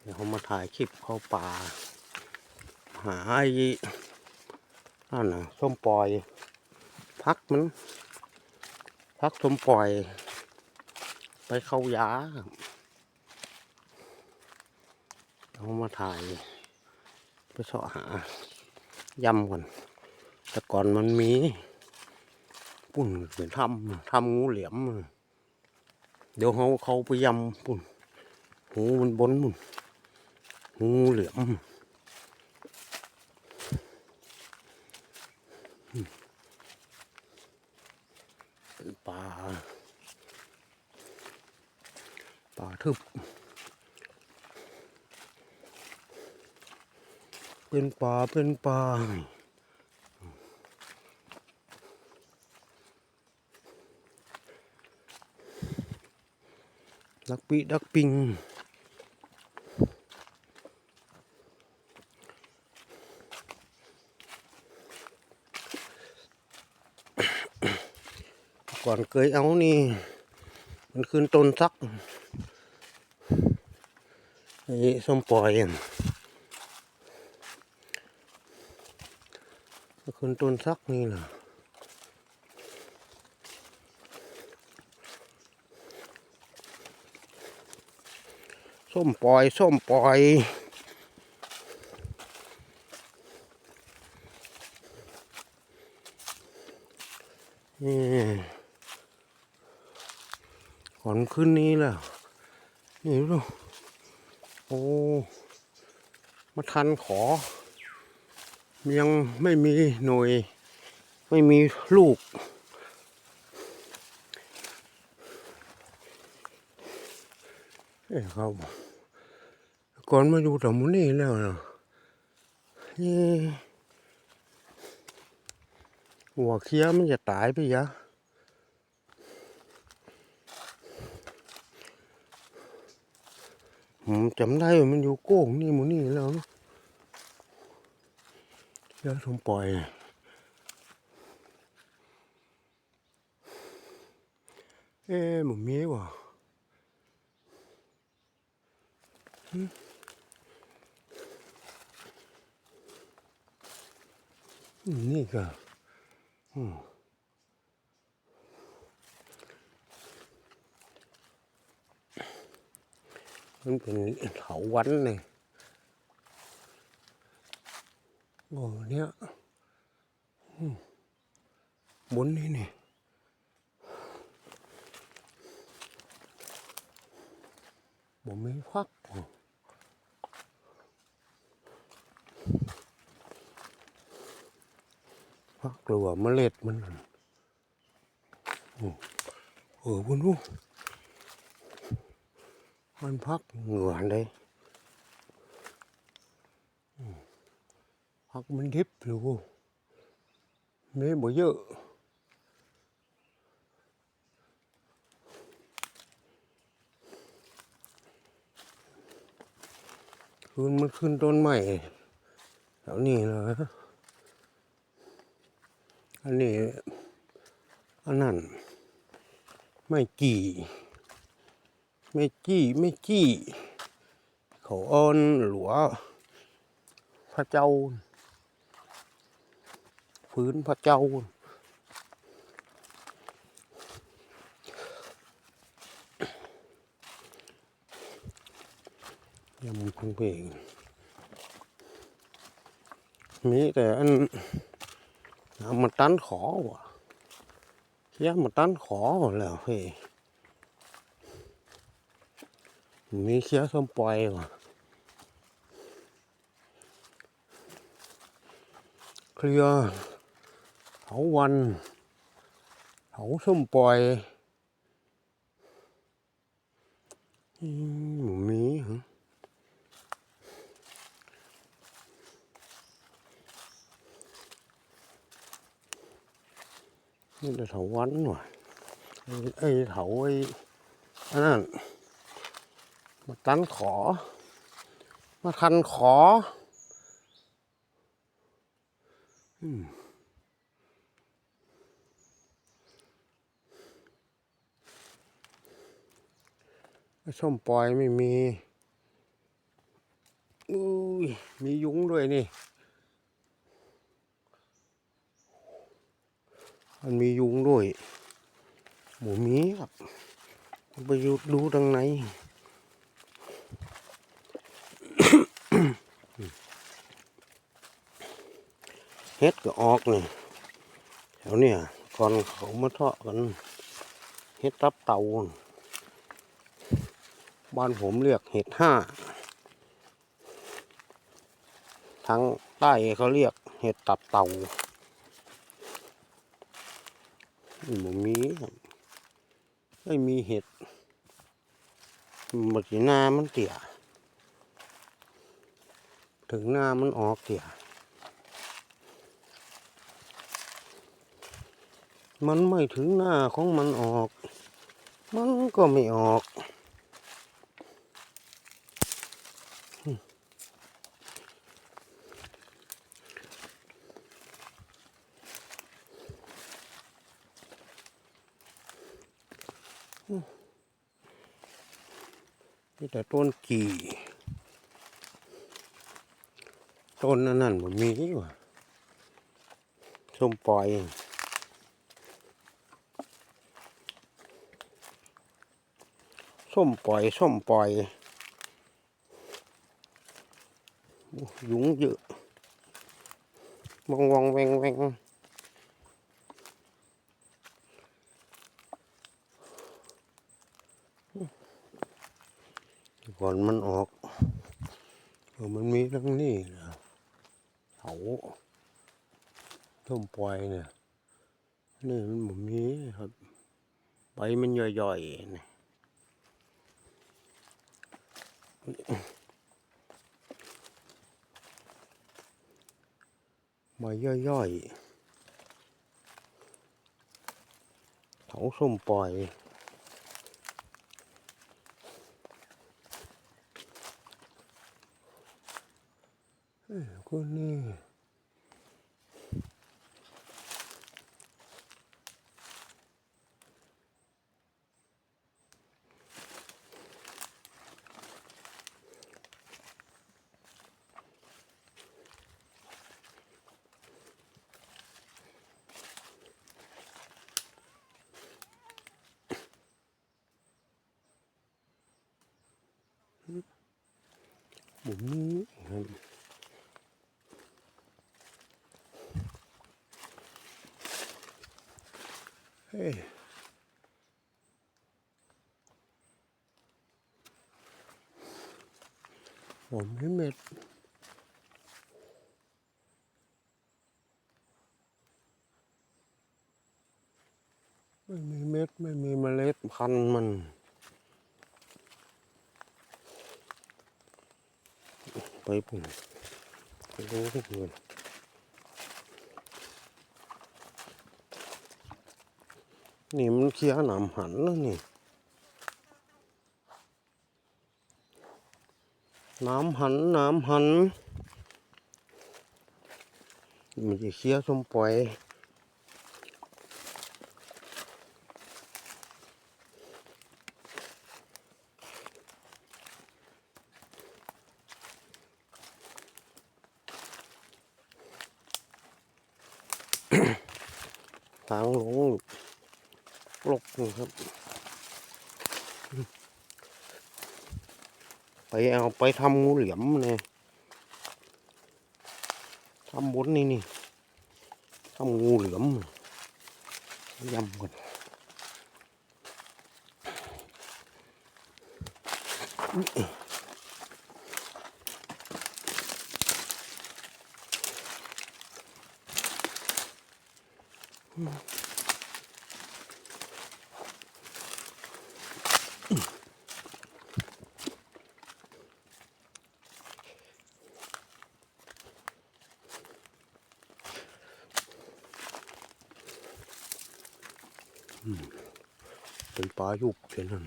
เดี๋ยวเขามาถ่ายคลิปเข้าป่า หาไอ้นั่นนะส้มปล่อย พักมันพักส้มปล่อย ไปเข้ายาครับเขามาถ่าย ไปเสาะหายำก่อนแต่ก่อนมันมีปุ่นเหมือนทำทำงูเหลี่ยม เดี๋ยวเขาเขาไปยำปุ่น หูมันบนมุนหูงูเหลี่ยมป่าป่าทึบเป็นป่าเป็นป่าดักปีดักปิง ก่อนเคยเอานี่ มันขึ้นต้นซักไอ้ส้มปล่อยมันขึ้นต้นซักนี่แหละส้มปล่อย ส้มปล่อยนี่ก่อน ขึ้นนี้แหละนี่ดูโอ้มาทันขอ ยังไม่มีหน่วย ไม่มีลูก เอ้ครับก่อนมาอยู่แต่มุนี่แล้วนะเอ๊ะหัวเคี้ยมันจะตายไปยะ ผมจำได้ว่ามันอยู่โก้งนี่มุนี่แล้วเนอะเดี๋ยวผมปล่อย เอ๊ะมันมีว่ะนี่ก็อืม มันเป็นเถาวันเลยโอ้เนี่ยอืมบนนี่นี่บ่มีฟักพักกลัวเมล็ดมันนั่นโอ้เออบุญลูก มันพักเหงื่อเลยอืมพักมันดิบอยู่ไม่บ่เยอะคืนมันขึ้นต้นใหม่แถวนี้เลยอันนี้ อันนั้น ไม่กี่ ไม่จี้ไม่จี้ เขาเอินหลัวพระเจ้า ฟื้นพระเจ้า ยำคงเพลงมีแต่อันเอามาตันขอว่ะเคี้ยมาตันขอหมดแล้วเฮ้ย มีเคี้ยส้มปล่อยว่ะเคลียเถาวันเถาส้มปล่อยอืมบ่มีฮะนี่แต่เถาวันว่ะไอ้ไอ้เถาไอ้อันนั้น มาตันขอ มาทันขออืมส้มปล่อยไม่มีอุ้ยมียุงด้วยนี่ มันมียุงด้วย หมูมีครับ ไปดูดูทางใน เฮ็ดก็ออกนี่แถวเนี่ยก่อนเขามาเทาะกันเฮ็ดตับเต่าบ้านผมเรียกเห็ดห้าทางใต้เขาเรียกเห็ดตับเต่าหมูมีไม่มีเห็ดบักหน้ามันเตี่ย ถึงหน้ามันออกเตี่ย มันไม่ถึงหน้าของมันออก มันก็ไม่ออกมีแต่ต้นกี่ ต้นนั่นนั่นมันมีนี่ว่ะส้มปล่อย ส้มปล่อยส้มปล่อยยุงเยอะวองวองแวงแวงก่อนมันออกเออมันมีทั้งนี้นะเขาส้มปล่อยเนี่ยนี่มันมีครับใบมันย่อยๆนะ มาย่อยๆเขาส้มปล่อยเอ้ยก็นี่ หมุนนี้ครับเฮ้ยผมไม่เม็ดไม่มีเม็ด ไม่มีเมล็ดพันธุ์มัน ไปปุ่นไปดูทุกคนนี่มันเคลียหนำหันแล้วนี่ น้ำหัน น้ำหัน มันจะเคลียร์สมปล่อยทางหลง หลบนี่ครับ ไปเอาไปทำงูเหลี่ยมเนี่ยทำบนนี่นี่ทำงูเหลี่ยมยำก่อนเป็ ยุบเช่นนั้น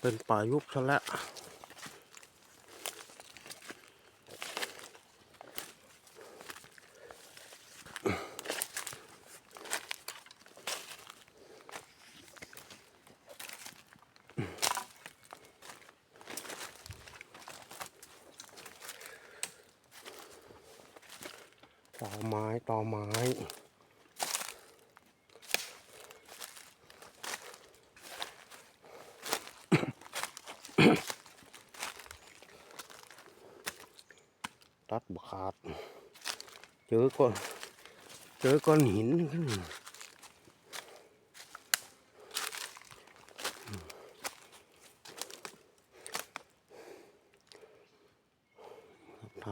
เป็นป่ายุบซะแล้ว ต่อไม้ต่อไม้ ตัดบขาด เจอก้อนเจอก้อนหินขึ้นท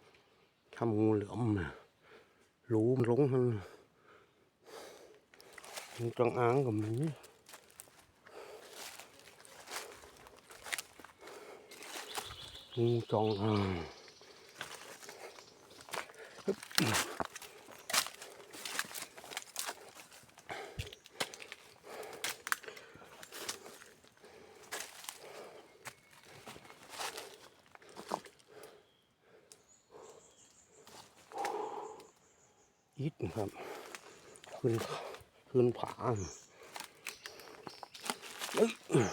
ำทำงูเหลือมนะรู้มันลงมันมันจงอ้างกับมันงูจงอาง อิดครับ ขึ้นขึ้นผาเอ้ยเอ้ย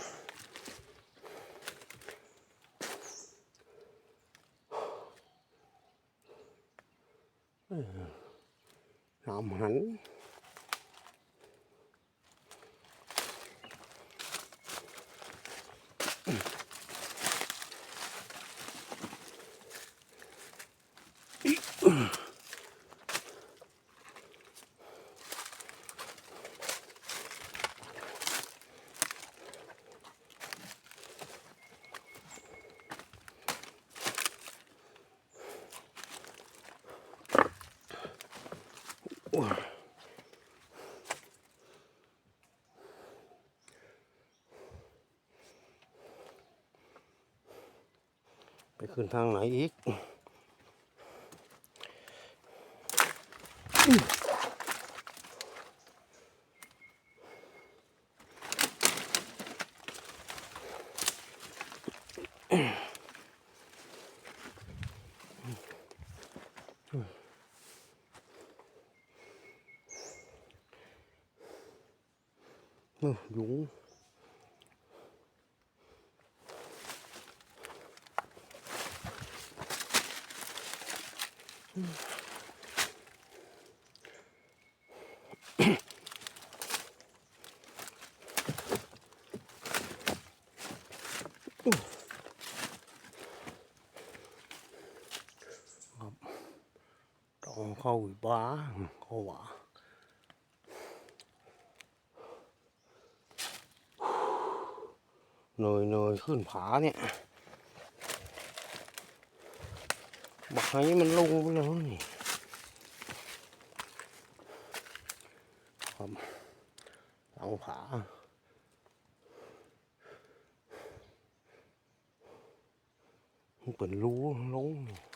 น้ำหั ไปขึ้นทางไหนอีก ต้อเข้าบ้าเข้าหวาเน่อยเน่อยขึ้นผาเนี่ย บักไห้มันลงไปแล้วนี่ครับหลังผามันเป็นรู้ลงนี่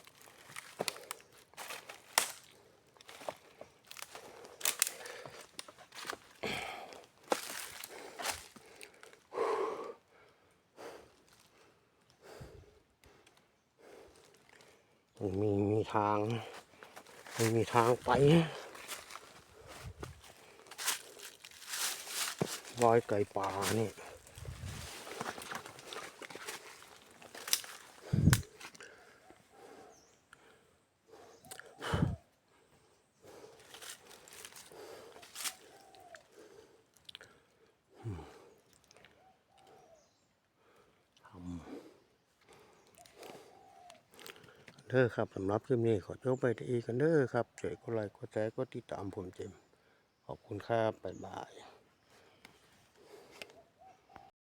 มีมีทางมันมีทางไปรอยไก่ป่านี่ เด้อครับสำหรับคลิปนี้ขอจบไปที่อีกันเด้อครับช่วยกดไลค์กดแชร์กดติดตามผมเจมขอบคุณครับบ๊ายบาย